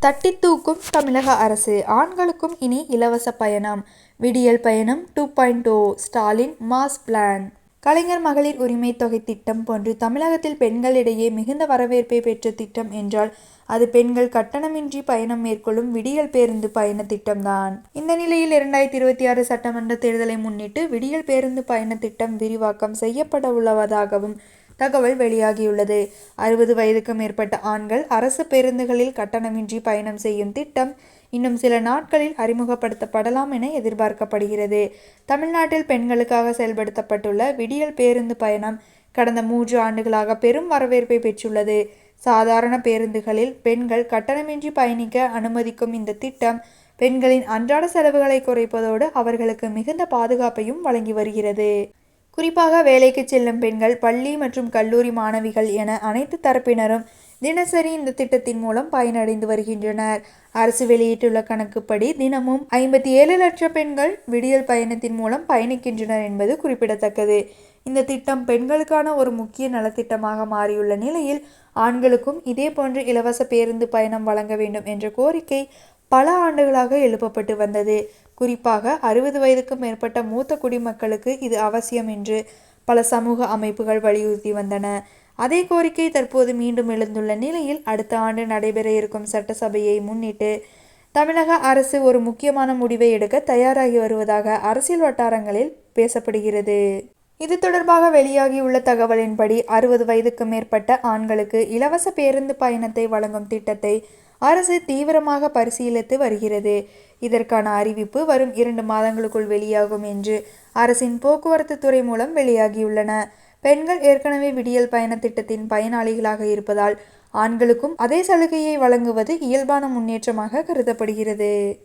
தட்டி தூக்கும் தமிழக அரசு. ஆண்களுக்கும் இனி இலவச பயணம். விடியல் பயணம் two point O Stalin mass plan. Kalaignar மகளிர் உரிமை தொகை திட்டம் போன்று தமிழகத்தில் பெண்களிடையே மிகுந்த வரவேற்பை பெற்ற திட்டம் என்றால் அது பெண்கள் கட்டணமின்றி பயணம் மேற்கொள்ளும் விடியல் பேருந்து பயண திட்டம்தான் இந்த நிலையில் இரண்டாயிரத்தி இருபத்தி ஆறு சட்டமன்ற தேர்தலை முன்னிட்டு விடியல் பேருந்து பயண திட்டம் விரிவாக்கம் செய்யப்பட உள்ளதாகவும் தகவல் வெளியாகியுள்ளது. அறுபது வயதுக்கு மேற்பட்ட ஆண்கள் அரசு பேருந்துகளில் கட்டணமின்றி பயணம் செய்யும் திட்டம் இன்னும் சில நாட்களில் அறிமுகப்படுத்தப்படலாம் என எதிர்பார்க்கப்படுகிறது. தமிழ்நாட்டில் பெண்களுக்காக செயல்படுத்தப்பட்டுள்ள விடியல் பேருந்து பயணம் கடந்த மூன்று ஆண்டுகளாக பெரும் வரவேற்பை பெற்றுள்ளது. சாதாரண பேருந்துகளில் பெண்கள் கட்டணமின்றி பயணிக்க அனுமதிக்கும் இந்த திட்டம் பெண்களின் அன்றாட செலவுகளை குறைப்பதோடு அவர்களுக்கு மிகுந்த பாதுகாப்பையும் வழங்கி வருகிறது. குறிப்பாக வேலைக்கு செல்லும் பெண்கள் பள்ளி மற்றும் கல்லூரி மாணவிகள் என அனைத்து தரப்பினரும் தினசரி இந்த திட்டத்தின் மூலம் பயனடைந்து வருகின்றனர். அரசு வெளியிட்டுள்ள கணக்குப்படி தினமும் ஐம்பத்தி ஏழு லட்சம் பெண்கள் விடியல் பயணத்தின் மூலம் பயணிக்கின்றனர் என்பது குறிப்பிடத்தக்கது. இந்த திட்டம் பெண்களுக்கான ஒரு முக்கிய நலத்திட்டமாக மாறியுள்ள நிலையில் ஆண்களுக்கும் இதேபோன்று இலவச பேருந்து பயணம் வழங்க வேண்டும் என்ற கோரிக்கை பல ஆண்டுகளாக எழுப்பப்பட்டு வந்தது. குறிப்பாக அறுபது வயதுக்கும் மேற்பட்ட மூத்த குடிமக்களுக்கு இது அவசியம் என்று பல சமூக அமைப்புகள் வலியுறுத்தி வந்தன. அதே கோரிக்கை தற்போது மீண்டும் எழுந்துள்ள நிலையில் அடுத்த ஆண்டு நடைபெற இருக்கும் சட்டசபையை முன்னிட்டு தமிழக அரசு ஒரு முக்கியமான முடிவை எடுக்க தயாராகி வருவதாக அரசியல் வட்டாரங்களில் பேசப்படுகிறது. இது தொடர்பாக வெளியாகியுள்ள தகவலின்படி அறுபது வயதுக்கு மேற்பட்ட ஆண்களுக்கு இலவச பேருந்து பயணத்தை வழங்கும் திட்டத்தை அரசு தீவிரமாக பரிசீலித்து வருகிறது. இதற்கான அறிவிப்பு வரும் இரண்டு மாதங்களுக்குள் வெளியாகும் என்று அரசின் போக்குவரத்து துறை மூலம் வெளியாகியுள்ளன. பெண்கள் ஏற்கனவே விடியல் பயண திட்டத்தின் பயனாளிகளாக இருப்பதால் ஆண்களுக்கும் அதே சலுகையை வழங்குவது இயல்பான முன்னேற்றமாக கருதப்படுகிறது.